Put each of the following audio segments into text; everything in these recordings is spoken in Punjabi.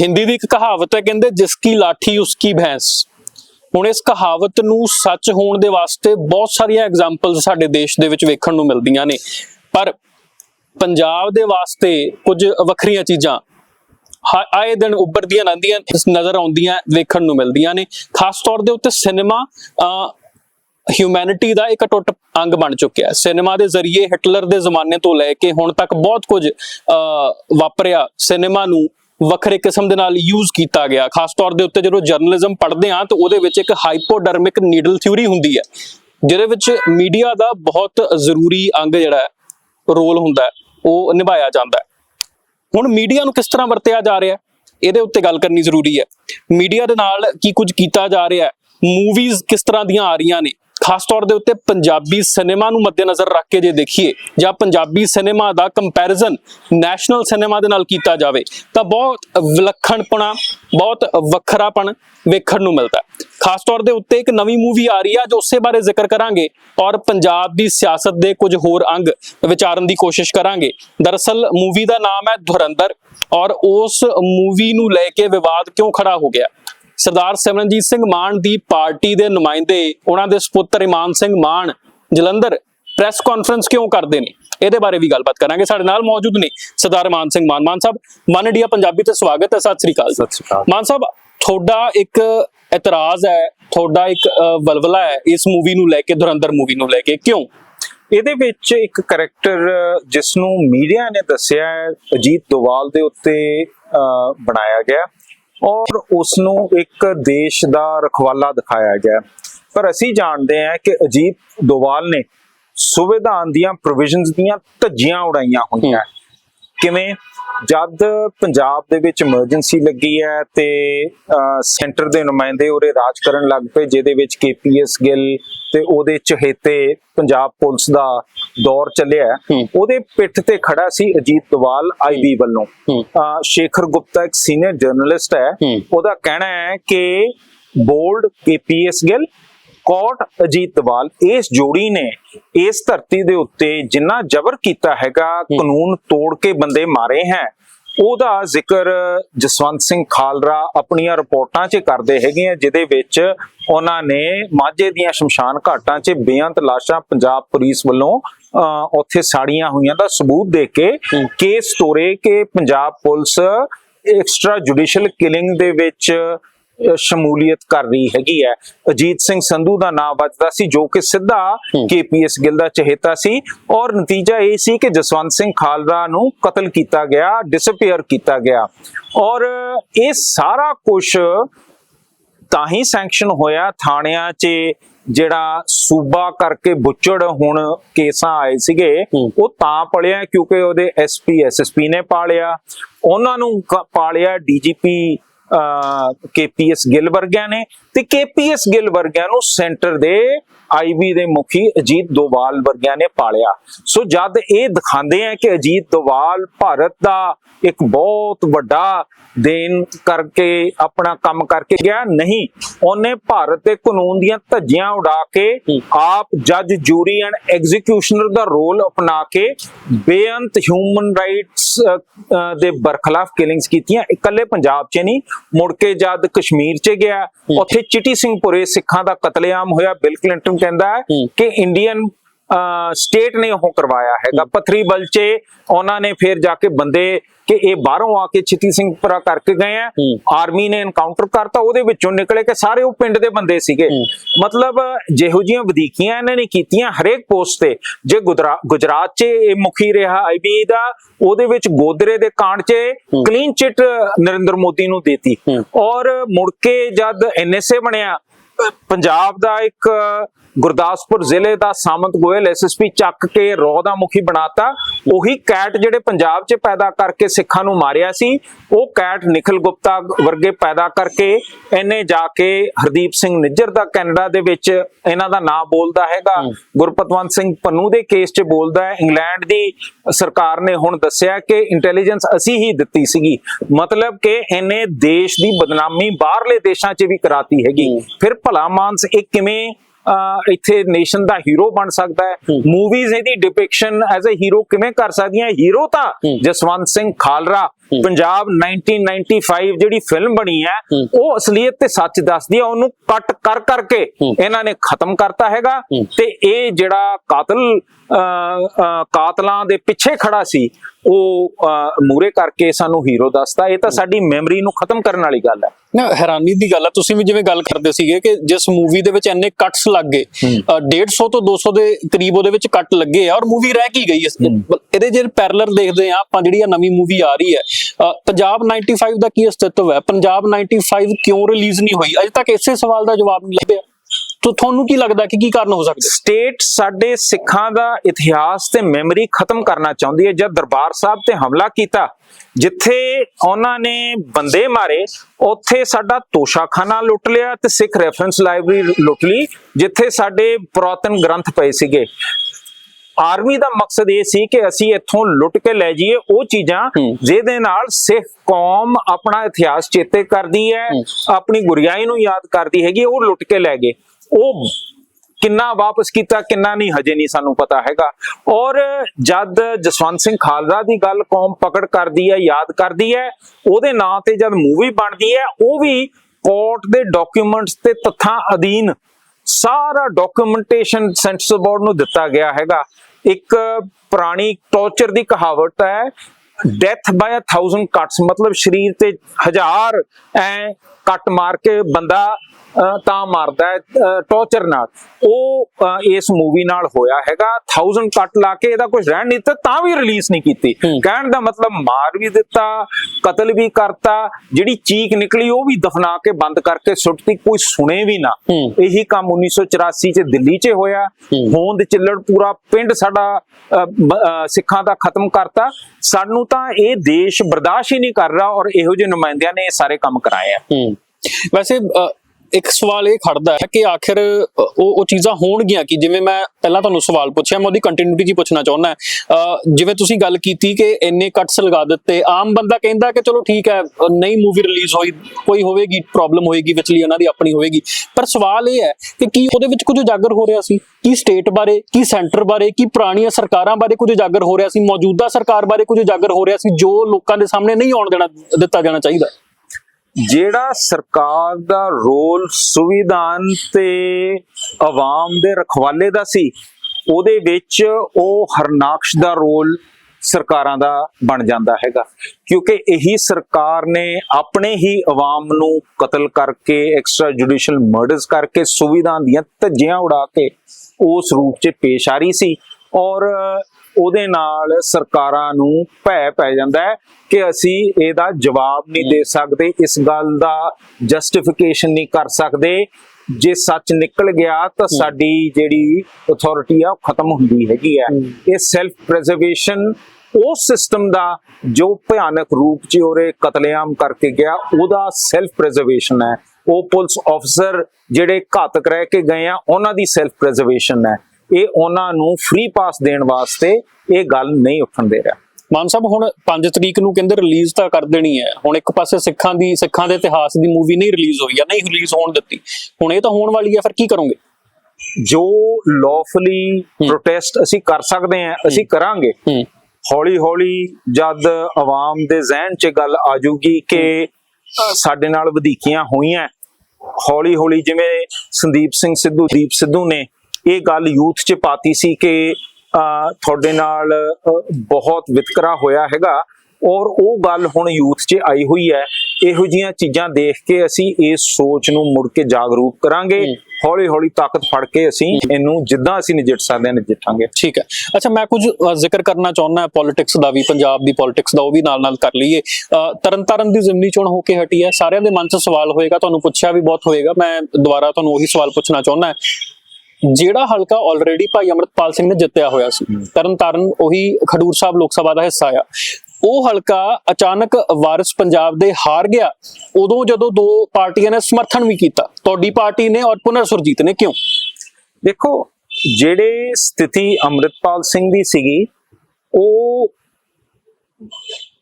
ਹਿੰਦੀ ਦੀ ਇੱਕ ਕਹਾਵਤ ਹੈ ਕਹਿੰਦੇ ਜਿਸ ਕੀ ਲਾਠੀ ਉਸ ਕੀ ਭੈਂਸ। ਹੁਣ ਇਸ ਕਹਾਵਤ ਨੂੰ ਸੱਚ ਹੋਣ ਦੇ ਵਾਸਤੇ ਬਹੁਤ ਸਾਰੀਆਂ ਐਗਜ਼ਾਮਪਲਸ ਸਾਡੇ ਦੇਸ਼ ਦੇ ਵਿੱਚ ਵੇਖਣ ਨੂੰ ਮਿਲਦੀਆਂ ਨੇ। ਪਰ ਪੰਜਾਬ ਦੇ ਵਾਸਤੇ ਕੁਝ ਵੱਖਰੀਆਂ ਚੀਜ਼ਾਂ ਆਏ ਦਿਨ ਉੱਭਰਦੀਆਂ ਰਹਿੰਦੀਆਂ ਨਜ਼ਰ ਆਉਂਦੀਆਂ ਵੇਖਣ ਨੂੰ ਮਿਲਦੀਆਂ ਨੇ। ਖਾਸ ਤੌਰ ਦੇ ਉੱਤੇ ਸਿਨੇਮਾ ਹਿਊਮੈਨਿਟੀ ਦਾ ਇੱਕ ਟੁੱਟ ਅੰਗ ਬਣ ਚੁੱਕਿਆ। ਹੈ ਸਿਨੇਮਾ ਦੇ ਜ਼ਰੀਏ ਹਿਟਲਰ ਦੇ ਜ਼ਮਾਨੇ ਤੋਂ ਲੈ ਕੇ ਹੁਣ ਤੱਕ ਬਹੁਤ ਕੁਝ ਅਹ, ਵਾਪਰਿਆ। ਸਿਨੇਮਾ ਨੂੰ ਵੱਖਰੇ ਕਿਸਮ ਦੇ ਨਾਲ ਯੂਜ਼ ਕੀਤਾ ਗਿਆ। ਖਾਸ ਤੌਰ ਦੇ ਉੱਤੇ ਜਦੋਂ ਜਰਨਲਿਜ਼ਮ ਪੜ੍ਹਦੇ ਆ ਤਾਂ ਉਹਦੇ ਵਿੱਚ ਇੱਕ ਹਾਈਪੋਡਰਮਿਕ ਨੀਡਲ ਥਿਊਰੀ ਹੁੰਦੀ ਹੈ, ਜਿਹਦੇ ਵਿੱਚ ਮੀਡੀਆ ਦਾ ਬਹੁਤ ਜ਼ਰੂਰੀ ਅੰਗ ਜਿਹੜਾ ਹੈ ਰੋਲ ਹੁੰਦਾ ਉਹ ਨਿਭਾਇਆ ਜਾਂਦਾ ਹੈ। ਹੁਣ ਮੀਡੀਆ ਨੂੰ ਕਿਸ ਤਰ੍ਹਾਂ ਵਰਤਿਆ ਜਾ ਰਿਹਾ ਇਹਦੇ ਉੱਤੇ ਗੱਲ ਕਰਨੀ ਜ਼ਰੂਰੀ ਹੈ। ਮੀਡੀਆ ਦੇ ਨਾਲ ਕੀ ਕੁਝ ਕੀਤਾ ਜਾ ਰਿਹਾ ਹੈ ਮੂਵੀਜ਼ ਕਿਸ ਤਰ੍ਹਾਂ ਦੀਆਂ ਆ ਰਹੀਆਂ ਨੇ ਖਾਸ ਤੌਰ ਦੇ ਉੱਤੇ ਪੰਜਾਬੀ ਸਿਨੇਮਾ ਨੂੰ ਮੱਦੇਨਜ਼ਰ ਰੱਖ ਕੇ ਜੇ ਦੇਖੀਏ ਜਾਂ ਪੰਜਾਬੀ ਸਿਨੇਮਾ ਦਾ ਕੰਪੈਰੀਜ਼ਨ ਨੈਸ਼ਨਲ ਸਿਨੇਮਾ ਦੇ ਨਾਲ ਕੀਤਾ ਜਾਵੇ, ਤਾਂ ਬਹੁਤ ਵਿਲੱਖਣਪਣਾ, ਬਹੁਤ ਵੱਖਰਾਪਣ ਵੇਖਣ ਨੂੰ ਮਿਲਦਾ ਹੈ। ਖਾਸ ਤੌਰ ਦੇ ਉੱਤੇ ਇੱਕ ਨਵੀਂ ਮੂਵੀ ਆ ਰਹੀ ਹੈ ਜੋ ਉਸੇ ਬਾਰੇ ਜ਼ਿਕਰ ਕਰਾਂਗੇ ਔਰ ਪੰਜਾਬ ਦੀ ਸਿਆਸਤ ਦੇ ਕੁਝ ਹੋਰ ਅੰਗ ਵਿਚਾਰਨ ਦੀ ਕੋਸ਼ਿਸ਼ ਕਰਾਂਗੇ। ਦਰਅਸਲ ਮੂਵੀ ਦਾ ਨਾਮ ਹੈ ਧੁਰੰਧਰ ਔਰ ਉਸ ਮੂਵੀ ਨੂੰ ਲੈ ਕੇ ਵਿਵਾਦ ਕਿਉਂ ਖੜਾ ਹੋ ਗਿਆ? ਸਰਦਾਰ ਸਿਮਰਨਜੀਤ ਸਿੰਘ ਮਾਨ ਦੀ ਪਾਰਟੀ ਦੇ ਨੁਮਾਇੰਦੇ ਉਹਨਾਂ ਦੇ ਸੁਪੁੱਤਰ ਇਮਾਨ ਸਿੰਘ ਮਾਨ ਜਲੰਧਰ ਪ੍ਰੈਸ ਕਾਨਫਰੰਸ ਕਿਉਂ ਕਰਦੇ ਨੇ? ਇਹਦੇ ਬਾਰੇ ਵੀ ਗੱਲਬਾਤ ਕਰਾਂਗੇ। ਸਾਡੇ ਨਾਲ ਮੌਜੂਦ ਨੇ ਸਰਦਾਰ ਇਮਾਨ ਸਿੰਘ ਮਾਨ। ਮਾਨ ਸਾਹਿਬ ਵਨ ਇੰਡੀਆ ਪੰਜਾਬੀ ਤੇ ਸਵਾਗਤ ਹੈ। ਸਤਿ ਸ੍ਰੀ ਅਕਾਲ ਸਤਿ ਸ਼੍ਰੀ ਅਕਾਲ। ਮਾਨ ਸਾਹਿਬ ਤੁਹਾਡਾ ਇੱਕ ਇਤਰਾਜ਼ ਹੈ ਤੁਹਾਡਾ ਇੱਕ ਵਲਵਲਾ ਹੈ ਇਸ ਮੂਵੀ ਨੂੰ ਲੈ ਕੇ ਧੁਰੰਧਰ ਮੂਵੀ ਨੂੰ ਲੈ ਕੇ। ਕਿਉਂ? ਇਹਦੇ ਵਿੱਚ ਇੱਕ ਕੈਰੈਕਟਰ ਜਿਸ ਨੂੰ ਮੀਡੀਆ ਨੇ ਦੱਸਿਆ ਹੈ ਅਜੀਤ ਦੋਵਾਲ ਦੇ ਉੱਤੇ ਬਣਾਇਆ ਗਿਆ। ਔਰ ਉਸ ਨੂੰ ਇੱਕ ਦੇਸ਼ ਦਾ ਰਖਵਾਲਾ ਦਿਖਾਇਆ ਗਿਆ। ਪਰ ਅਸੀਂ ਜਾਣਦੇ ਹਾਂ ਕਿ ਅਜੀਤ ਦੋਵਾਲ ਨੇ ਸੰਵਿਧਾਨ ਦੀਆਂ ਪ੍ਰੋਵੀਜ਼ਨਸ ਦੀਆਂ ਧੱਜੀਆਂ ਉਡਾਈਆਂ ਹੋਈਆਂ। ਕਿਵੇਂ? ਜਦ ਪੰਜਾਬ ਦੇ ਵਿੱਚ ਐਮਰਜੈਂਸੀ ਲੱਗੀ ਹੈ ਤੇ ਸੈਂਟਰ ਦੇ ਨੁਮਾਇੰਦੇ ਉਰੇ ਰਾਜ ਕਰਨ ਲੱਗ ਪਏ ਜਿਹਦੇ ਵਿੱਚ ਕੇਪੀਐਸ ਗਿੱਲ ਤੇ ਉਹਦੇ ਚਹੇਤੇ ਪੰਜਾਬ ਪੁਲਿਸ ਦਾ ਦੌਰ ਚੱਲਿਆ। ਉਹਦੇ ਪਿੱਠ ਤੇ ਖੜਾ ਸੀ ਅਜੀਤ ਦਵਾਲ ਆਈਬੀ ਵੱਲੋਂ। ਸ਼ੇਖਰ ਗੁਪਤਾ ਇੱਕ ਸੀਨੀਅਰ ਜਰਨਲਿਸਟ ਹੂੰ। ਉਹਦਾ ਕਹਿਣਾ ਹੈ ਕਿ ਬੋਲਡ ਕੇਪੀਐਸ ਗਿੱਲ ਕੋਟ ਅਜੀਤ ਦਵਾਲ ਇਸ ਜੋੜੀ ਨੇ ਇਸ ਧਰਤੀ ਦੇ ਉੱਤੇ ਜਿੰਨਾ ਜ਼ਬਰ ਕੀਤਾ ਹੈਗਾ ਕਾਨੂੰਨ ਤੋੜ ਕੇ ਬੰਦੇ ਮਾਰੇ ਹੈ। ਉਹਦਾ ਜ਼ਿਕਰ ਜਸਵੰਤ ਸਿੰਘ ਖਾਲਰਾ ਆਪਣੀਆਂ ਰਿਪੋਰਟਾਂ 'ਚ ਕਰਦੇ ਹੈਗੇ ਆ ਜਿਹਦੇ ਵਿੱਚ ਉਹਨਾਂ ਨੇ ਮਾਝੇ ਦੀਆਂ ਸ਼ਮਸ਼ਾਨ ਘਾਟਾਂ 'ਚ ਬੇਅੰਤ ਲਾਸ਼ਾਂ ਪੰਜਾਬ ਪੁਲਿਸ ਵੱਲੋਂ ਉੱਥੇ ਸਾੜੀਆਂ ਹੋਈਆਂ ਦਾ ਸਬੂਤ ਦੇ ਕੇ ਕੇਸ ਤੋਰੇ ਕਿ Punjab police extra judicial killing ਦੇ ਵਿੱਚ ਸ਼ਮੂਲੀਅਤ ਕਰ ਰਹੀ ਹੈਗੀ ਹੈ। ਅਜੀਤ ਸਿੰਘ ਸੰਧੂ ਦਾ ਨਾਮ ਵੱਜਦਾ ਸੀ ਜੋ ਕਿ ਸਿੱਧਾ ਕੇਪੀਐਸ ਗਿੱਲ ਦਾ ਚਹੇਤਾ ਸੀ ਔਰ ਨਤੀਜਾ ਇਹ ਸੀ ਕਿ ਜਸਵੰਤ ਸਿੰਘ ਖਾਲਰਾ ਨੂੰ ਕਤਲ ਕੀਤਾ ਗਿਆ ਡਿਸਪੀਅਰ ਕੀਤਾ ਗਿਆ। ਔਰ ਇਹ ਸਾਰਾ ਕੁਝ ਤਾਂ ਹੀ ਸੈਂਕਸ਼ਨ ਹੋਇਆ ਥਾਣਿਆਂ 'ਚ ਜਿਹੜਾ ਸੂਬਾ ਕਰਕੇ ਬੁੱਚੜ ਹੁਣ ਕੇਸਾਂ ਆਏ ਸੀਗੇ। ਉਹ ਤਾਂ ਪੜਿਆ ਕਿਉਂਕਿ ਉਹਦੇ ਐਸਪੀ ਐਸਐਸਪੀ ਨੇ ਪਾਲਿਆ। ਉਹਨਾਂ ਨੂੰ ਪਾਲਿਆ ਡੀਜੀਪੀ ਕੇਪੀਐਸ ਗਿੱਲ ਵਰਗਿਆਂ ਨੇ ਤੇ ਕੇਪੀਐਸ ਗਿੱਲ ਵਰਗਿਆਂ ਨੂੰ ਸੈਂਟਰ ਦੇ ਆਈਬੀ ਦੇ ਮੁਖੀ ਅਜੀਤ ਦੋਵਾਲ ਵਰਗਿਆਂ ਨੇ ਪਾਲਿਆ। ਸੋ ਜਦ ਇਹ ਦਿਖਾਉਂਦੇ ਆ ਕਿ ਅਜੀਤ ਦੋਵਾਲ ਭਾਰਤ ਦਾ ਇੱਕ ਬਹੁਤ ਵੱਡਾ ਦੇਨ ਕਰਕੇ ਆਪਣਾ ਕੰਮ ਕਰਕੇ ਗਿਆ ਨਹੀਂ ਉਹਨੇ ਭਾਰਤ ਦੇ ਕਾਨੂੰਨ ਦੀਆਂ ਧੱਜੀਆਂ ਉਡਾ ਕੇ ਆਪ ਜੱਜ ਜੂਰੀ ਐਂਡ ਐਗਜ਼ੀਕਿਊਸ਼ਨਰ ਦਾ ਰੋਲ ਅਪਣਾ ਕੇ ਬੇਅੰਤ ਹਿਊਮਨ ਰਾਈਟਸ ਦੇ ਬਰਖਲਾਫ ਕਿਲਿੰਗਸ ਕੀਤੀਆਂ। ਇਕੱਲੇ ਪੰਜਾਬ 'ਚ ਨਹੀਂ ਮੁੜ ਕੇ ਜਦ ਕਸ਼ਮੀਰ 'ਚ ਗਿਆ ਉੱਥੇ ਚਿਟੀ ਸਿੰਘਪੁਰੇ ਸਿੱਖਾਂ ਦਾ ਕਤਲੇਆਮ ਹੋਇਆ ਬਿਲ ਕਲਿੰਟਨ ਕਹਿੰਦਾ। ਕਿ ਇੰਡੀਅਨ ਸਟੇਟ ਨੇ ਉਹ ਕਰਵਾਇਆ ਹੈਗਾ। ਪਥਰੀ ਬਲਚੇ ਉਹਨਾਂ ਨੇ ਫਿਰ ਜਾ ਕੇ ਬੰਦੇ ਕਿ ਇਹ ਬਾਹਰੋਂ ਆ ਕੇ ਚਿੱਟੀ ਸਿੰਘਪੁਰਾ ਕਰਕੇ ਗਏ ਆ। ਆਰਮੀ ਨੇ ਐਨਕਾਊਂਟਰ ਕਰਤਾ ਉਹਦੇ ਵਿੱਚੋਂ ਨਿਕਲੇ ਕਿ ਸਾਰੇ ਉਹ ਪਿੰਡ ਦੇ ਬੰਦੇ ਸੀਗੇ। ਮਤਲਬ ਜਿਹੋ ਜੀਆਂ ਵਧੀਕੀਆਂ ਇਹਨਾਂ ਨੇ ਕੀਤੀਆਂ ਹਰੇਕ ਪੋਸਟ ਤੇ। ਜੇ ਗੁਜਰਾ- ਗੁਜਰਾਤ 'ਚ ਇਹ ਮੁਖੀ ਰਿਹਾ ਆਈਬੀ ਦਾ ਉਹਦੇ ਵਿੱਚ ਗੋਦਰੇ ਦੇ ਕਾਂਡ 'ਚ ਕਲੀਨ ਚਿੱਟ ਨਰਿੰਦਰ ਮੋਦੀ ਨੂੰ ਦੇਤੀ। ਔਰ ਮੁੜ ਕੇ ਜਦ ਐਨਐਸਏ ਬਣਿਆ ਪੰਜਾਬ ਦਾ ਇੱਕ ਗੁਰਦਾਸਪੁਰ ਜ਼ਿਲ੍ਹੇ ਦਾ ਸਾਮੰਤ ਗੋਇਲ ਐਸਐਸਪੀ ਚੱਕ ਕੇ ਰੌ ਦਾ ਮੁਖੀ ਬਣਾਤਾ, ਉਹੀ ਕੈਟ ਜਿਹੜੇ ਪੰਜਾਬ 'ਚ ਪੈਦਾ ਕਰਕੇ ਸਿੱਖਾਂ ਨੂੰ ਮਾਰਿਆ ਸੀ ਉਹ ਕੈਟ ਨਿਖਲ ਗੁਪਤਾ ਵਰਗੇ ਪੈਦਾ ਕਰਕੇ ਇਹਨੇ ਜਾ ਕੇ ਹਰਦੀਪ ਸਿੰਘ ਨਿੱਜਰ ਦਾ ਕੈਨੇਡਾ ਦੇ ਵਿੱਚ ਇਹਨਾਂ ਦਾ ਨਾਮ ਬੋਲਦਾ ਹੈਗਾ। ਗੁਰਪਤਵੰਤ ਸਿੰਘ ਪੰਨੂ ਦੇ ਕੇਸ 'ਚ ਬੋਲਦਾ ਹੈ। ਇੰਗਲੈਂਡ ਦੀ ਸਰਕਾਰ ਨੇ ਹੁਣ ਦੱਸਿਆ ਕਿ ਇੰਟੈਲੀਜੈਂਸ ਅਸੀਂ ਹੀ ਦਿੱਤੀ ਸੀਗੀ। ਮਤਲਬ ਕਿ ਇਹਨੇ ਦੇਸ਼ ਦੀ ਬਦਨਾਮੀ ਬਾਹਰਲੇ ਦੇਸ਼ਾਂ 'ਚ ਵੀ ਕਰਾਤੀ ਹੈਗੀ। ਫਿਰ ਭਲਾ ਮਾਨਸ ਇਹ ਕਿਵੇਂ ਇੱਥੇ ਨੇਸ਼ਨ ਦਾ ਹੀਰੋ ਬਣ ਸਕਦਾ ਹੈ। ਮੂਵੀਜ਼ ਇਹਦੀ ਡਿਪਿਕਸ਼ਨ ਐਜ਼ ਅ ਹੀਰੋ ਕਿਵੇਂ ਕਰ ਸਕਦੀਆਂ ਹੀਰੋ ਤਾਂ। ਜਸਵੰਤ ਸਿੰਘ ਖਾਲਰਾ। ਪੰਜਾਬ 1995 ਜਿਹੜੀ ਫਿਲਮ ਬਣੀ ਹੈ। ਉਹ ਅਸਲੀਅਤ ਤੇ ਸੱਚ ਦੱਸਦੀ ਹੈ ਉਹਨੂੰ ਕੱਟ ਕਰ ਕਰਕੇ। ਇਹਨਾਂ ਨੇ ਖਤਮ ਕਰਤਾ ਹੈਗਾ। ਤੇ ਇਹ ਜਿਹੜਾ ਕਾਤਲ ਕਾਤਲਾਂ ਦੇ ਪਿੱਛੇ ਖੜਾ ਸੀ ਉਹ ਮੂਰੇ ਕਰਕੇ ਸਾਨੂੰ ਹੀਰੋ ਦੱਸਦਾ ਇਹ ਤਾਂ ਸਾਡੀ ਮੈਮਰੀ ਨੂੰ ਖਤਮ ਕਰਨ ਵਾਲੀ ਗੱਲ ਹੈ ਨਾ ਹੈਰਾਨੀ ਦੀ ਗੱਲ ਆ ਤੁਸੀਂ ਵੀ ਜਿਵੇਂ ਗੱਲ ਕਰਦੇ ਸੀਗੇ ਕਿ ਜਿਸ ਮੂਵੀ ਦੇ ਵਿੱਚ ਇੰਨੇ ਕੱਟਸ ਲੱਗ ਗਏ ਹੂੰ। ਅ, 150 ਤੋਂ 200 ਦੇ ਕਰੀਬ ਉਹਦੇ ਵਿੱਚ ਕੱਟ ਲੱਗੇ ਆ ਔਰ ਮੂਵੀ ਰਹਿ ਕੀ ਗਈ ਇਸ। ਇਹਦੇ ਜੇ ਪੈਰਲਰ ਦੇਖਦੇ ਆ ਆਪਾਂ ਜਿਹੜੀ ਆ ਨਵੀਂ ਮੂਵੀ ਆ ਰਹੀ ਹੈ ਪੰਜਾਬ 95 ਦਾ ਕੀ ਅਸਤਿਤਵ ਹੈ ਪੰਜਾਬ 95 ਕਿਉਂ ਰਿਲੀਜ਼ ਨਹੀਂ ਹੋਈ ਅਜੇ ਤੱਕ ਇਸੇ ਸਵਾਲ ਦਾ ਜਵਾਬ ਨਹੀਂ ਲੱਭਿਆ ਤਾਂ ਤੁਹਾਨੂੰ ਕੀ ਲੱਗਦਾ ਕਿ ਕੀ ਕਾਰਨ ਹੋ ਸਕਦੇ ਸਟੇਟ ਸਾਡੇ ਸਿੱਖਾਂ ਦਾ ਇਤਿਹਾਸ ਤੇ ਮੈਮਰੀ ਖਤਮ ਕਰਨਾ ਚਾਹੁੰਦੀ ਹੈ ਜਦ ਦਰਬਾਰ ਸਾਹਿਬ ਤੇ ਹਮਲਾ ਕੀਤਾ ਜਿੱਥੇ ਉਹਨਾਂ ਨੇ ਬੰਦੇ ਮਾਰੇ ਉੱਥੇ ਸਾਡਾ ਤੋਸ਼ਾਖਾਨਾ ਲੁੱਟ ਲਿਆ ਤੇ ਸਿੱਖ ਰੈਫਰੈਂਸ ਲਾਇਬ੍ਰੇਰੀ ਲੁੱਟ ਲਈ ਜਿੱਥੇ ਸਾਡੇ ਪੁਰਾਤਨ ਗ੍ਰੰਥ ਪਏ ਸੀਗੇ ਆਰਮੀ ਦਾ ਮਕਸਦ ਇਹ ਸੀ ਕਿ ਅਸੀਂ ਇੱਥੋਂ ਲੁੱਟ ਕੇ ਲੈ ਜਾਈਏ ਉਹ ਚੀਜ਼ਾਂ। ਜਿਹਦੇ ਨਾਲ ਸਿੱਖ ਕੌਮ ਆਪਣਾ ਇਤਿਹਾਸ ਚੇਤੇ ਕਰਦੀ ਹੂੰ। ਆਪਣੀ ਗੁਰਿਆਈ ਨੂੰ ਯਾਦ ਕਰਦੀ ਹੈਗੀ ਉਹ ਲੁੱਟ ਕੇ ਲੈ ਗਏ ਉਹ ਕਿੰਨਾ ਵਾਪਸ ਕੀਤਾ, ਕਿੰਨਾ ਨਹੀਂ, ਹਜੇ ਨਹੀਂ ਸਾਨੂੰ ਪਤਾ ਹੈਗਾ। ਔਰ ਜਦ ਜਸਵੰਤ ਸਿੰਘ ਖਾਲਸਾ ਦੀ ਗੱਲ ਕੌਮ ਪਕੜ ਕਰਦੀ ਹੈ, ਯਾਦ ਕਰਦੀ ਹੈ, ਉਹਦੇ ਨਾਂ ਤੇ ਜਦ ਮੂਵੀ ਬਣਦੀ ਹੈ, ਉਹ ਵੀ ਕੋਰਟ ਦੇ ਡਾਕੂਮੈਂਟਸ ਤੇ ਤੱਥਾਂ ਅਧੀਨ ਸਾਰਾ ਡਾਕੂਮੈਂਟੇਸ਼ਨ ਸੈਂਸਰ ਬੋਰਡ ਨੂੰ ਦਿੱਤਾ ਗਿਆ ਹੈਗਾ। ਇੱਕ ਪੁਰਾਣੀ ਟੌਰਚਰ ਦੀ ਕਹਾਵਤ ਹੈ ਡੈਥ ਬਾਈ ਅ 1000 ਕੱਟਸ ਮਤਲਬ ਸਰੀਰ ਤੇ ਹਜ਼ਾਰ ਐ ਕੱਟ ਮਾਰ ਕੇ ਬੰਦਾ ਤਾਂ ਮਾਰਦਾ ਹੈ ਟੌਰਚਰ ਨਾਲ। ਉਹ ਇਸ ਮੂਵੀ ਨਾਲ ਹੋਇਆ ਹੈਗਾ। 1000 ਕੱਟ ਲਾ ਕੇ ਇਹਦਾ ਕੁਝ ਰਹਿਣ ਨਹੀਂ ਦਿੱਤਾ ਤਾਂ ਵੀ ਰਿਲੀਜ਼ ਨਹੀਂ ਕੀਤੀ। ਕਹਿਣ ਦਾ ਮਤਲਬ ਮਾਰ ਵੀ ਦਿੱਤਾ ਕਤਲ ਵੀ ਕਰਤਾ ਜਿਹੜੀ ਚੀਕ ਨਿਕਲੀ ਉਹ ਵੀ ਦਫਨਾ ਕੇ ਬੰਦ ਕਰਕੇ ਸੁੱਟਤੀ ਕੋਈ ਸੁਣੇ ਵੀ ਨਾ। ਇਹੀ ਕੰਮ 1984 ਚ ਦਿੱਲੀ 'ਚ ਹੋਇਆ। ਹੋਂਦ ਚਿੱਲੜ ਪੂਰਾ ਪਿੰਡ ਸਾਡਾ ਸਿੱਖਾਂ ਦਾ ਖਤਮ ਕਰਤਾ। ਸਾਨੂੰ ਤਾਂ ਇਹ ਦੇਸ਼ ਬਰਦਾਸ਼ਤ ਹੀ ਨਹੀਂ ਕਰ ਰਿਹਾ ਔਰ ਇਹੋ ਜਿਹੇ ਨੁਮਾਇੰਦਿਆਂ ਨੇ ਇਹ ਸਾਰੇ ਕੰਮ ਕਰਾਏ ਆ। ਵੈਸੇ ਇੱਕ ਸਵਾਲ ਇਹ ਖੜਦਾ ਹੈ ਕਿ ਆਖਿਰ ਉਹ ਉਹ ਚੀਜ਼ਾਂ ਹੋਣਗੀਆਂ ਕਿ? ਜਿਵੇਂ ਮੈਂ ਪਹਿਲਾਂ ਤੁਹਾਨੂੰ ਸਵਾਲ ਪੁੱਛਿਆ ਮੈਂ ਉਹਦੀ ਕੰਟੀਨਿਊਟੀ ਜੀ ਪੁੱਛਣਾ ਚਾਹੁੰਦਾ ਜਿਵੇਂ ਤੁਸੀਂ ਗੱਲ ਕੀਤੀ ਕਿ ਇੰਨੇ ਕੱਟਸ ਲਗਾ ਦਿੱਤੇ ਆਮ ਬੰਦਾ ਕਹਿੰਦਾ ਕਿ ਚਲੋ ਠੀਕ ਹੈ ਅ, ਨਹੀਂ ਮੂਵੀ ਰਿਲੀਜ਼ ਹੋਈ ਕੋਈ ਹੋਵੇਗੀ ਪ੍ਰੋਬਲਮ ਹੋਏਗੀ ਵਿਚਲੀ ਉਹਨਾਂ ਦੀ ਆਪਣੀ ਹੋਵੇਗੀ। ਪਰ ਸਵਾਲ ਇਹ ਹੈ ਕਿ ਕੀ ਉਹਦੇ ਵਿੱਚ ਕੁਝ ਉਜਾਗਰ ਹੋ ਰਿਹਾ ਸੀ? ਕੀ ਸਟੇਟ ਬਾਰੇ ਕੀ ਸੈਂਟਰ ਬਾਰੇ ਕੀ ਪੁਰਾਣੀਆਂ ਸਰਕਾਰਾਂ ਬਾਰੇ ਕੁਝ ਉਜਾਗਰ ਹੋ ਰਿਹਾ ਸੀ? ਮੌਜੂਦਾ ਸਰਕਾਰ ਬਾਰੇ ਕੁਝ ਉਜਾਗਰ ਹੋ ਰਿਹਾ ਸੀ ਜੋ ਲੋਕਾਂ ਦੇ ਸਾਹਮਣੇ ਨਹੀਂ ਆਉਣ ਦੇਣਾ ਦਿੱਤਾ ਜਾਣਾ ਚਾਹੀਦਾ? ਜਿਹੜਾ ਸਰਕਾਰ ਦਾ ਰੋਲ ਸੰਵਿਧਾਨ ਤੇ ਆਵਾਮ ਦੇ ਰਖਵਾਲੇ ਦਾ ਸੀ, ਉਹਦੇ ਵਿੱਚ ਉਹ ਹਰਨਾਕਸ਼ ਦਾ ਰੋਲ ਸਰਕਾਰਾਂ ਦਾ ਬਣ ਜਾਂਦਾ ਹੈਗਾ। ਕਿਉਂਕਿ ਇਹੀ ਸਰਕਾਰ ਨੇ ਆਪਣੇ ਹੀ ਆਵਾਮ ਨੂੰ ਕਤਲ ਕਰਕੇ ਐਕਸਟਰਾ ਜੁਡੀਸ਼ੀਅਲ ਮਰਡਰਸ ਕਰਕੇ ਸੰਵਿਧਾਨ ਦੀਆਂ ਧੱਜੀਆਂ ਉਡਾ ਕੇ ਉਸ ਰੂਪ 'ਚ ਪੇਸ਼ ਆ ਰਹੀ ਸੀ ਔਰ ਉਹਦੇ ਨਾਲ ਸਰਕਾਰਾਂ ਨੂੰ ਭੈ ਪੈ ਜਾਂਦਾ ਹੈ ਕਿ ਅਸੀਂ ਇਹਦਾ ਜਵਾਬ ਨਹੀਂ ਦੇ ਸਕਦੇ ਇਸ ਗੱਲ ਦਾ ਜਸਟੀਫਿਕੇਸ਼ਨ ਨਹੀਂ ਕਰ ਸਕਦੇ। ਜੇ ਸੱਚ ਨਿਕਲ ਗਿਆ ਤਾਂ ਸਾਡੀ ਜਿਹੜੀ ਅਥਾਰਟੀ ਆ ਉਹ ਖਤਮ ਹੁੰਦੀ ਹੈਗੀ ਹੈ। ਇਹ ਸੈਲਫ ਪ੍ਰੀਜ਼ਰਵੇਸ਼ਨ ਉਸ ਸਿਸਟਮ ਦਾ ਜੋ ਭਿਆਨਕ ਰੂਪ 'ਚ ਉਹਰੇ ਕਤਲੇਆਮ ਕਰਕੇ ਗਿਆ ਉਹਦਾ ਸੈਲਫ ਪ੍ਰੀਜ਼ਰਵੇਸ਼ਨ ਹੈ। ਉਹ ਪੁਲਿਸ ਅਫਸਰ ਜਿਹੜੇ ਘਾਤਕ ਰਹਿ ਕੇ ਗਏ ਆ ਉਹਨਾਂ ਦੀ ਸੈਲਫ ਪ੍ਰੀਜ਼ਰਵੇਸ਼ਨ ਹੈ। ਇਹ ਉਹਨਾਂ ਨੂੰ ਫ੍ਰੀ ਪਾਸ ਦੇਣ ਵਾਸਤੇ ਇਹ ਗੱਲ ਨਹੀਂ ਉੱਠਣ ਦੇ ਰਿਹਾ। ਮਾਨ ਸਾਹਿਬ ਹੁਣ 5 ਤਰੀਕ ਨੂੰ ਕਹਿੰਦੇ ਰਿਲੀਜ਼ ਤਾਂ ਕਰ ਦੇਣੀ ਹੈ। ਹੁਣ ਇੱਕ ਪਾਸੇ ਸਿੱਖਾਂ ਦੀ ਸਿੱਖਾਂ ਦੇ ਇਤਿਹਾਸ ਦੀ ਮੂਵੀ ਨਹੀਂ ਰਿਲੀਜ਼ ਹੋਈ ਆ ਨਹੀਂ ਰਿਲੀਜ਼ ਹੋਣ ਦਿੱਤੀ। ਹੁਣ ਇਹ ਤਾਂ ਹੋਣ ਵਾਲੀ ਹੈ ਫਿਰ ਕੀ ਕਰੋਗੇ? ਜੋ ਲੌਫਲੀ ਪ੍ਰੋਟੈਸਟ ਅਸੀਂ ਕਰ ਸਕਦੇ ਹਾਂ ਅਸੀਂ ਕਰਾਂਗੇ। ਹੌਲੀ ਹੌਲੀ ਜਦ ਆਵਾਮ ਦੇ ਜ਼ਿਹਨ 'ਚ ਗੱਲ ਆ ਜਾਊਗੀ ਕਿ ਸਾਡੇ ਨਾਲ ਵਧੀਕੀਆਂ ਹੋਈਆਂ। ਹੌਲੀ ਹੌਲੀ ਜਿਵੇਂ ਸੰਦੀਪ ਸਿੰਘ ਸਿੱਧੂ ਦੀਪ ਸਿੱਧੂ ਨੇ ਇਹ ਗੱਲ ਯੂਥ 'ਚ ਪਾਤੀ ਸੀ ਕਿ ਤੁਹਾਡੇ ਨਾਲ ਬਹੁਤ ਵਿਤਕਰਾ ਹੋਇਆ ਹੈਗਾ ਔਰ ਉਹ ਗੱਲ ਹੁਣ ਯੂਥ 'ਚ ਆਈ ਹੋਈ ਹੈ। ਇਹੋ ਜੀਆਂ ਚੀਜ਼ਾਂ ਦੇਖ ਕੇ ਅਸੀਂ ਇਸ ਸੋਚ ਨੂੰ ਮੁੜ ਕੇ ਜਾਗਰੂਕ ਕਰਾਂਗੇ। ਹੂੰ। ਹੌਲੀ ਹੌਲੀ ਤਾਕਤ ਫੜ ਕੇ ਅਸੀਂ ਇਹਨੂੰ ਜਿੱਦਾਂ ਅਸੀਂ ਨਜਿੱਠ ਸਕਦੇ ਹਾਂ ਨਜਿੱਠਾਂਗੇ ਠੀਕ ਹੈ। ਅੱਛਾ ਮੈਂ ਕੁਝ ਜ਼ਿਕਰ ਕਰਨਾ ਚਾਹੁੰਦਾ ਪੋਲਿਟਿਕਸ ਦਾ ਵੀ ਪੰਜਾਬ ਦੀ ਪੋਲਿਟਿਕਸ ਦਾ ਉਹ ਵੀ ਨਾਲ ਨਾਲ ਕਰ ਲਈਏ। ਤਰਨਤਾਰਨ ਦੀ ਜ਼ਿਮਨੀ ਚੋਣ ਹੋ ਕੇ ਹਟੀ ਹੈ। ਸਾਰਿਆਂ ਦੇ ਮਨ 'ਚ ਸਵਾਲ ਹੋਏਗਾ ਤੁਹਾਨੂੰ ਪੁੱਛਿਆ ਵੀ ਬਹੁਤ ਹੋਏਗਾ। ਮੈਂ ਦੁਬਾਰਾ ਤੁਹਾਨੂੰ ਉਹੀ ਸਵਾਲ ਪੁੱਛਣਾ ਚਾਹੁੰਦਾ ਜਿਹੜਾ ਹਲਕਾ ਆਲਰੇਡੀ ਭਾਈ ਅਮਰਤਪਾਲ ਸਿੰਘ ਨੇ ਜਿੱਤਿਆ ਹੋਇਆ ਸੀ ਤਰਨਤਾਰਨ ਉਹੀ ਖਡੂਰ ਸਾਹਿਬ ਲੋਕ ਸਭਾ ਦਾ ਹਿੱਸਾ ਆ। ਉਹ ਹਲਕਾ ਅਚਾਨਕ ਵਾਰਿਸ ਪੰਜਾਬ ਦੇ ਹਾਰ ਗਿਆ ਉਦੋਂ ਜਦੋਂ ਦੋ ਪਾਰਟੀਆਂ ਨੇ ਸਮਰਥਨ ਵੀ ਕੀਤਾ। ਤੁਹਾਡੀ ਪਾਰਟੀ ਨੇ ਔਰ ਪੁਨਰ ਸੁਰਜੀਤ ਨੇ ਕਿਉਂ? ਦੇਖੋ ਜਿਹੜੇ ਸਥਿਤੀ ਅੰਮ੍ਰਿਤਪਾਲ ਸਿੰਘ ਦੀ ਸੀਗੀ ਉਹ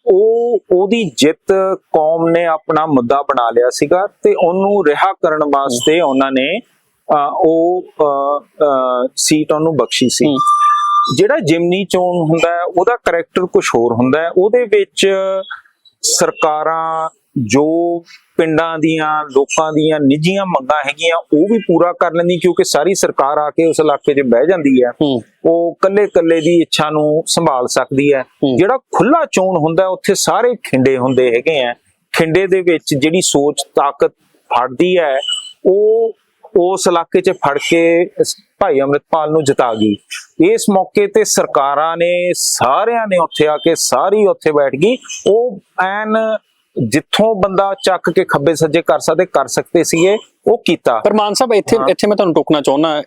ਉਹ ਉਹਦੀ ਜਿੱਤ ਕੌਮ ਨੇ ਆਪਣਾ ਮੁੱਦਾ ਬਣਾ ਲਿਆ ਸੀਗਾ ਤੇ ਉਹਨੂੰ ਰਿਹਾ ਕਰਨ ਵਾਸਤੇ ਉਹਨਾਂ ਨੇ ਉਹ ਸੀਟ ਉਹਨੂੰ ਬਖਸ਼ੀ ਸੀ। ਜਿਹੜਾ ਜਿਮਨੀ ਚੋਣ ਹੁੰਦਾ ਹੈ ਉਹਦਾ ਕੈਰੈਕਟਰ ਕੁਝ ਹੋਰ ਹੁੰਦਾ ਹੈ। ਉਹਦੇ ਵਿੱਚ ਸਰਕਾਰਾਂ ਜੋ ਪਿੰਡਾਂ ਦੀਆਂ ਲੋਕਾਂ ਦੀਆਂ ਨਿੱਜੀਆਂ ਮੰਗਾਂ ਹੈਗੀਆਂ ਉਹ ਵੀ ਪੂਰਾ ਕਰ ਲੈਂਦੀ ਕਿਉਂਕਿ ਸਾਰੀ ਸਰਕਾਰ ਆ ਕੇ ਉਸ ਇਲਾਕੇ 'ਚ ਬਹਿ ਜਾਂਦੀ ਹੈ। ਉਹ ਕੱਲੇ ਕੱਲੇ ਦੀ ਇੱਛਾ ਨੂੰ ਸੰਭਾਲ ਸਕਦੀ ਹੈ। ਜਿਹੜਾ ਖੁੱਲਾ ਚੋਣ ਹੁੰਦਾ ਉੱਥੇ ਸਾਰੇ ਖਿੰਡੇ ਹੁੰਦੇ ਹੈਗੇ ਆ ਖਿੰਡੇ ਦੇ ਵਿੱਚ ਜਿਹੜੀ ਸੋਚ ਤਾਕਤ ਫੜਦੀ ਹੈ ਉਹ ਉਸ ਇਲਾਕੇ 'ਚ ਫੜ ਕੇ ਭਾਈ ਅੰਮ੍ਰਿਤਪਾਲ ਨੂੰ ਜਿਤਾ ਗਈ। ਇਸ ਮੌਕੇ ਤੇ ਸਰਕਾਰਾਂ ਨੇ ਸਾਰਿਆਂ ਨੇ ਉੱਥੇ ਆ ਕੇ ਸਾਰੀ ਉੱਥੇ ਬੈਠ ਗਈ। ਉਹ ਐਨ ਜਿੱਥੋਂ ਬੰਦਾ ਚੱਕ ਕੇ ਖੱਬੇ ਸੱਜੇ ਕਰ ਸਕਦੇ ਕਰ ਸਕਦੇ ਸੀਗੇ ਉਹ ਕੀਤਾ। ਪਰ ਮਾਨ ਸਾਹਿਬ ਇੱਥੇ। ਇੱਥੇ ਮੈਂ ਤੁਹਾਨੂੰ ਟੋਕਣਾ ਚਾਹੁੰਦਾ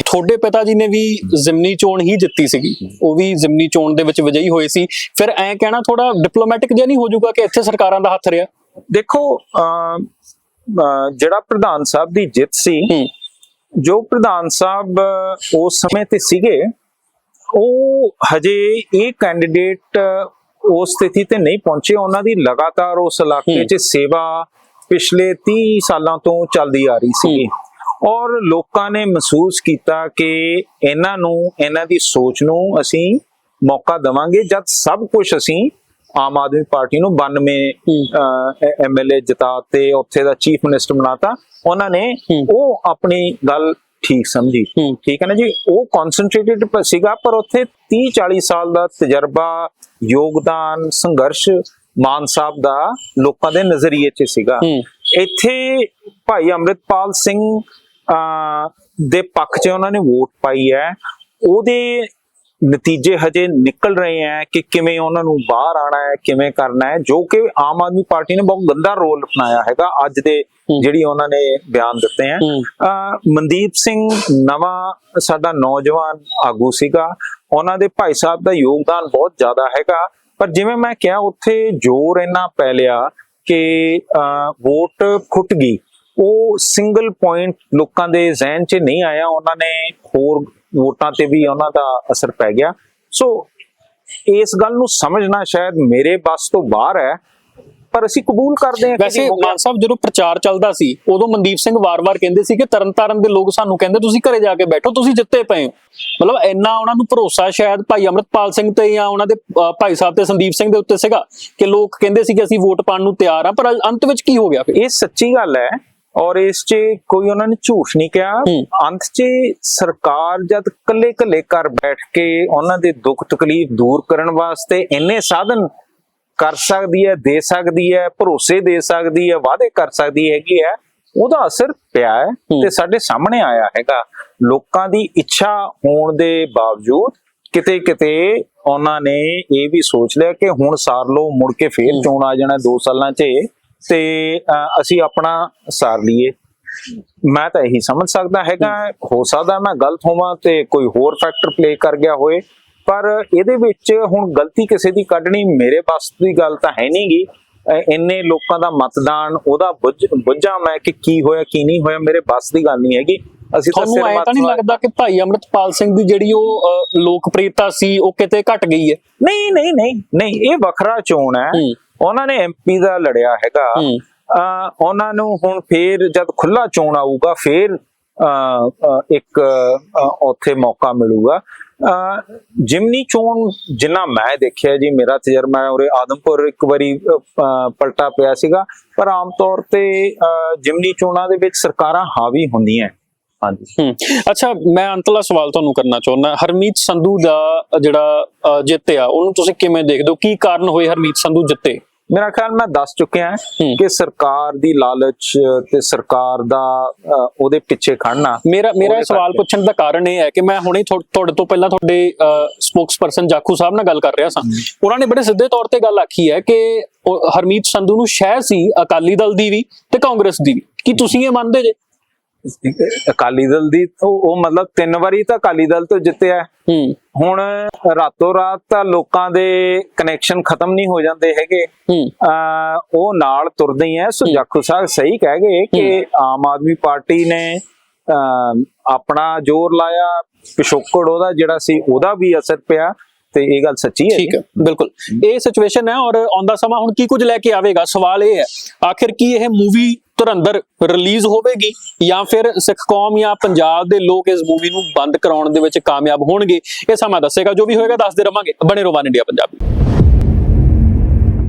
ਤੁਹਾਡੇ ਪਿਤਾ ਜੀ ਨੇ ਵੀ ਜ਼ਿਮਨੀ ਚੋਣ ਹੀ ਜਿੱਤੀ ਸੀਗੀ। ਉਹ ਵੀ ਜ਼ਿਮਨੀ ਚੋਣ ਦੇ ਵਿੱਚ ਵਿਜয়ੀ ਹੋਏ ਸੀ। ਫਿਰ ਐ ਕਹਿਣਾ ਥੋੜਾ ਡਿਪਲੋਮੈਟਿਕ ਜਿਹਾ ਨਹੀਂ ਹੋ ਜਾਊਗਾ ਕਿ ਇੱਥੇ ਸਰਕਾਰਾਂ ਦਾ ਹੱਥ ਰਿਹਾ? ਦੇਖੋ ਜਿਹੜਾ ਪ੍ਰਧਾਨ ਸਾਹਿਬ ਦੀ ਜਿੱਤ ਸੀ ਜੋ ਪ੍ਰਧਾਨ ਸਾਹਿਬ ਉਸ ਸਮੇਂ ਤੇ ਸੀਗੇ ਉਹ ਹਜੇ ਇਹ ਕੈਂਡੀਡੇਟ ਉਸ ਸਥਿਤੀ ਤੇ ਨਹੀਂ ਪਹੁੰਚੇ। ਉਹਨਾਂ ਦੀ ਲਗਾਤਾਰ ਉਸ ਇਲਾਕੇ। 'ਚ ਸੇਵਾ ਪਿਛਲੇ 30 ਸਾਲਾਂ ਤੋਂ ਚੱਲਦੀ ਆ ਰਹੀ ਸੀ ਔਰ ਲੋਕਾਂ ਨੇ ਮਹਿਸੂਸ ਕੀਤਾ ਕਿ ਇਹਨਾਂ ਨੂੰ ਇਹਨਾਂ ਦੀ ਸੋਚ ਨੂੰ ਅਸੀਂ ਮੌਕਾ ਦਵਾਂਗੇ। ਜਦ ਸਭ ਕੁਝ ਅਸੀਂ ਆਮ ਆਦਮੀ ਪਾਰਟੀ ਨੂੰ 92 ਹੂੰ। ਐਮਐਲਏ ਜਿਤਾ ਤੇ ਉੱਥੇ ਦਾ ਚੀਫ ਮਿਨਿਸਟਰ ਬਣਾਤਾ ਉਹਨਾਂ ਨੇ। ਉਹ ਆਪਣੀ ਗੱਲ ਠੀਕ ਸਮਝੀ। ਠੀਕ ਹੈ ਨਾ ਜੀ ਉਹ ਕਨਸੈਂਟਰੇਟਡ ਸੀਗਾ ਪਰ ਉੱਥੇ 30 40 ਸਾਲ ਦਾ ਤਜਰਬਾ ਯੋਗਦਾਨ ਸੰਘਰਸ਼ ਮਾਨ ਸਾਹਿਬ ਦਾ ਲੋਕਾਂ ਦੇ ਨਜ਼ਰੀਏ 'ਚ ਸੀਗਾ ਇੱਥੇ ਭਾਈ ਅੰਮ੍ਰਿਤਪਾਲ ਸਿੰਘ ਦੇ ਪੱਖ 'ਚ ਉਹਨਾਂ ਨੇ ਵੋਟ ਪਾਈ ਹੈ ਉਹਦੇ ਨਤੀਜੇ ਹਜੇ ਨਿਕਲ ਰਹੇ ਹੈ ਕਿ ਕਿਵੇਂ ਉਹਨਾਂ ਨੂੰ ਬਾਹਰ ਆਣਾ ਹੈ ਕਿਵੇਂ ਕਰਨਾ ਹੈ ਜੋ ਕਿ ਆਮ ਆਦਮੀ ਪਾਰਟੀ ਨੇ ਬਹੁਤ ਗੰਦਾ ਰੋਲ ਅਪਣਾਇਆ ਹੈਗਾ ਅੱਜ ਦੇ। ਜਿਹੜੀ ਉਹਨਾਂ ਨੇ ਬਿਆਨ ਦਿੱਤੇ ਹੈ। ਮਨਦੀਪ ਸਿੰਘ ਨਵਾਂ ਸਾਡਾ ਨੌਜਵਾਨ ਆਗੂ ਸੀਗਾ ਉਹਨਾਂ ਦੇ ਭਾਈ ਸਾਹਿਬ ਦਾ ਯੋਗਦਾਨ ਬਹੁਤ ਜ਼ਿਆਦਾ ਹੈਗਾ। ਪਰ ਜਿਵੇਂ ਮੈਂ ਕਿਹਾ ਉੱਥੇ ਜ਼ੋਰ ਇੰਨਾ ਪੈ ਲਿਆ ਕਿ ਵੋਟ ਫੁੱਟ ਗਈ। ਉਹ ਸਿੰਗਲ ਪੁਆਇੰਟ ਲੋਕਾਂ ਦੇ ਜ਼ਿਹਨ 'ਚ ਨਹੀਂ ਆਇਆ ਉਹਨਾਂ ਨੇ ਹੋਰ ਵੋਟਾਂ ਤੇ ਵੀ ਉਹਨਾਂ ਦਾ ਅਸਰ ਪੈ ਗਿਆ ਸੋ ਇਸ ਗੱਲ ਨੂੰ ਸਮਝਣਾ ਸ਼ਾਇਦ ਮੇਰੇ ਬਸ ਤੋਂ ਬਾਹਰ ਹੈ ਪਰ ਅਸੀਂ ਕਬੂਲ ਕਰਦੇ ਹਾਂ ਕਿ ਵੈਸੇ। ਮਾਨ ਸਾਹਿਬ ਜਦੋਂ ਪ੍ਰਚਾਰ ਚੱਲਦਾ ਸੀ ਉਦੋਂ ਮਨਦੀਪ ਸਿੰਘ ਵਾਰ-ਵਾਰ ਕਹਿੰਦੇ ਸੀ ਕਿ ਤਰਨਤਾਰਨ ਦੇ ਲੋਕ ਸਾਨੂੰ ਕਹਿੰਦੇ ਤੁਸੀਂ ਘਰੇ ਜਾ ਕੇ ਬੈਠੋ ਤੁਸੀਂ ਜਿੱਤੇ ਪਏ ਮਤਲਬ ਇੰਨਾ ਉਹਨਾਂ ਨੂੰ ਭਰੋਸਾ ਸ਼ਾਇਦ ਭਾਈ ਅਮਰਤਪਾਲ ਸਿੰਘ ਤੇ ਜਾਂ ਉਹਨਾਂ ਦੇ ਭਾਈ ਸਾਹਿਬ ਤੇ ਸੰਦੀਪ ਸਿੰਘ ਦੇ ਉੱਤੇ ਸੀਗਾ ਕਿ ਲੋਕ ਕਹਿੰਦੇ ਸੀ ਕਿ ਅਸੀਂ ਵੋਟ ਪਾਉਣ ਨੂੰ ਤਿਆਰ ਆ ਪਰ ਅੰਤ ਵਿੱਚ ਕੀ ਹੋ ਗਿਆ ਫਿਰ ਇਹ ਸੱਚੀ ਗੱਲ ਹੈ ਔਰ ਇਸ 'ਚ ਕੋਈ ਉਹਨਾਂ ਨੇ ਝੂਠ ਨਹੀਂ ਕਿਹਾ। ਅੰਤ 'ਚ ਸਰਕਾਰ ਜਦ ਕੱਲੇ ਕੱਲੇ ਘਰ ਬੈਠ ਕੇ ਉਹਨਾਂ ਦੇ ਦੁੱਖ ਤਕਲੀਫ ਦੂਰ ਕਰਨ ਵਾਸਤੇ ਇੰਨੇ ਸਾਧਨ ਕਰ ਸਕਦੀ ਹੈ ਦੇ ਸਕਦੀ ਹੈ ਭਰੋਸੇ ਦੇ ਸਕਦੀ ਹੈ ਵਾਅਦੇ ਕਰ ਸਕਦੀ ਹੈਗੀ ਹੈ ਉਹਦਾ ਅਸਰ ਪਿਆ ਹੈ ਹੂੰ। ਤੇ ਸਾਡੇ ਸਾਹਮਣੇ ਆਇਆ ਹੈਗਾ ਲੋਕਾਂ ਦੀ ਇੱਛਾ ਹੋਣ ਦੇ ਬਾਵਜੂਦ ਕਿਤੇ ਕਿਤੇ ਉਹਨਾਂ ਨੇ ਇਹ ਵੀ ਸੋਚ ਲਿਆ ਕਿ ਹੁਣ ਸਾਰ ਲੋ ਮੁੜ ਕੇ ਫੇਰ ਚੋਣ ਆ ਜਾਣਾ 2 ਸਾਲਾਂ 'ਚ ਤੇ ਅਸੀਂ ਆਪਣਾ ਸਾਰ ਲਈਏ। ਮੈਂ ਤਾਂ ਇਹੀ ਸਮਝ ਸਕਦਾ ਹੈਗਾ ਹੋ ਸਕਦਾ ਮੈਂ ਗਲਤ ਹੋਵਾਂ ਤੇ ਕੋਈ ਹੋਰ ਫੈਕਟਰ ਪਲੇ ਕਰ ਗਿਆ ਹੋਏ ਪਰ ਇਹਦੇ ਵਿੱਚ ਹੁਣ ਗਲਤੀ ਕਿਸੇ ਦੀ ਕੱਢਣੀ ਮੇਰੇ ਬਸ ਦੀ ਗੱਲ ਤਾਂ ਹੈ ਨਹੀਂਗੀ। ਇੰਨੇ ਲੋਕਾਂ ਦਾ ਮਤਦਾਨ ਉਹਦਾ ਬੁੱਝ ਮੈਂ ਕਿ ਕੀ ਹੋਇਆ ਕੀ ਨਹੀਂ ਹੋਇਆ ਮੇਰੇ ਬਸ ਦੀ ਗੱਲ ਨਹੀਂ ਹੈਗੀ। ਅਸੀਂ ਤਾਂ ਸਿਰ ਤਾਂ ਨਹੀਂ ਲੱਗਦਾ ਕਿ ਭਾਈ ਅਮਰਤਪਾਲ ਸਿੰਘ ਦੀ ਜਿਹੜੀ ਉਹ ਲੋਕਪ੍ਰਿਯਤਾ ਸੀ ਉਹ ਕਿਤੇ ਘਟ ਗਈ ਹੈ? ਨਹੀਂ ਨਹੀਂ ਨਹੀਂ ਨਹੀਂ ਇਹ ਵੱਖਰਾ ਚੋਣ ਹੂੰ। ਉਹਨਾਂ ਨੇ ਐਮਪੀ ਦਾ ਲੜਿਆ ਹੈਗਾ। ਉਹਨਾਂ ਨੂੰ ਹੁਣ ਫੇਰ ਜਦ ਖੁੱਲਾ ਚੋਣ ਆਊਗਾ ਫੇਰ ਇੱਕ ਉੱਥੇ ਮੌਕਾ ਮਿਲੂਗਾ। ਜਿਮਨੀ ਚੋਣ ਜਿੰਨਾ ਮੈਂ ਦੇਖਿਆ ਜੀ ਮੇਰਾ ਤਜਰਬਾ ਹੈ ਉਰੇ ਆਦਮਪੁਰ ਇੱਕ ਵਾਰੀ ਪਲਟਾ ਪਿਆ ਸੀਗਾ। ਪਰ ਆਮ ਤੌਰ ਤੇ ਜਿਮਨੀ ਚੋਣਾਂ ਦੇ ਵਿੱਚ ਸਰਕਾਰਾਂ ਹਾਵੀ ਹੁੰਦੀਆਂ। ਹਾਂਜੀ। ਅੱਛਾ ਮੈਂ ਅੰਤਲਾ ਸਵਾਲ ਤੁਹਾਨੂੰ ਕਰਨਾ ਚਾਹੁੰਦਾ। ਹਰਮੀਤ ਸੰਧੂ ਦਾ ਜਿਹੜਾ ਅਹ, ਜਿੱਤ ਆ ਉਹਨੂੰ ਤੁਸੀਂ ਕਿਵੇਂ ਦੇਖਦੇ ਹੋ? ਕੀ ਕਾਰਨ ਹੋਏ ਹਰਮੀਤ ਸੰਧੂ ਜਿੱਤੇ? ਮੇਰਾ ਖਿਆਲ ਮੈਂ ਦੱਸ ਚੁੱਕਿਆ। ਕਿ ਸਰਕਾਰ ਦੀ ਲਾਲਚ ਤੇ ਸਰਕਾਰ ਦਾ ਉਹਦੇ ਪਿੱਛੇ ਖੜਨਾ। ਮੇਰਾ ਮੇਰਾ ਸਵਾਲ। ਪੁੱਛਣ ਦਾ ਕਾਰਨ ਇਹ ਹੈ ਕਿ ਮੈਂ ਹੁਣੇ ਤੁਹਾ- ਤੁਹਾਡੇ ਤੋਂ ਪਹਿਲਾਂ ਤੁਹਾਡੇ ਸਪੋਕਸਪਰਸਨ ਜਾਖੂ ਸਾਹਿਬ ਨਾਲ ਗੱਲ ਕਰ ਰਿਹਾ ਸਾਂ। ਉਹਨਾਂ ਨੇ ਬੜੇ ਸਿੱਧੇ ਤੌਰ ਤੇ ਗੱਲ ਆਖੀ ਹੈ ਕਿ ਹਰਮੀਤ ਸੰਧੂ ਨੂੰ ਸ਼ਹਿ ਸੀ ਅਕਾਲੀ ਦਲ ਦੀ ਵੀ ਤੇ ਕਾਂਗਰਸ ਦੀ ਵੀ। ਕੀ ਤੁਸੀਂ ਇਹ ਮੰਨਦੇ ਜੇ? ਅਕਾਲੀ ਦਲ ਦੀ ਉਹ ਮਤਲਬ ਤਿੰਨ ਵਾਰੀ ਤਾਂ ਅਕਾਲੀ ਦਲ ਤੋਂ ਜਿੱਤਿਆ। ਹੁਣ ਰਾਤੋਂ ਰਾਤ ਤਾਂ ਲੋਕਾਂ ਦੇ ਕਨੈਕਸ਼ਨ ਖਤਮ ਨਹੀਂ ਹੋ ਜਾਂਦੇ ਹੈਗੇ। ਉਹ ਨਾਲ ਤੁਰਦੇ ਹੀ ਐ ਸੋ ਜਾਖੂ ਸਾਹਿਬ ਸਹੀ ਕਹਿ ਗਏ ਕਿ ਆਮ ਆਦਮੀ ਪਾਰਟੀ ਨੇ ਆਪਣਾ ਜ਼ੋਰ ਲਾਇਆ। ਪਿਛੋਕੜ ਉਹਦਾ ਜਿਹੜਾ ਸੀ ਉਹਦਾ ਵੀ ਅਸਰ ਪਿਆ। ਤੇ ਇਹ ਗੱਲ ਸੱਚੀ ਹੈ ਠੀਕ ਹੈ ਬਿਲਕੁਲ। ਇਹ ਸਿਚੁਏਸ਼ਨ ਹੈ ਔਰ ਆਉਂਦਾ ਸਮਾਂ ਹੁਣ ਕੀ ਕੁਝ ਲੈ ਕੇ ਆਵੇਗਾ? ਸਵਾਲ ਇਹ ਹੈ ਆਖਿਰ ਕੀ ਇਹ ਮੂਵੀ ਧੁਰੰਦਰ ਰਿਲੀਜ਼ ਹੋਵੇਗੀ ਜਾਂ ਫਿਰ ਸਿੱਖ ਕੌਮ ਜਾਂ ਪੰਜਾਬ ਦੇ ਲੋਕ ਇਸ ਮੂਵੀ ਨੂੰ ਬੰਦ ਕਰਾਉਣ ਦੇ ਵਿੱਚ ਕਾਮਯਾਬ ਹੋਣਗੇ। ਇਹ ਸਮਾਂ ਦੱਸੇਗਾ, ਜੋ ਵੀ ਹੋਏਗਾ, ਦੱਸਦੇ ਰਵਾਂਗੇ। ਬਣੇ ਰਹੋ ਵਨ ਇੰਡੀਆ ਪੰਜਾਬੀ।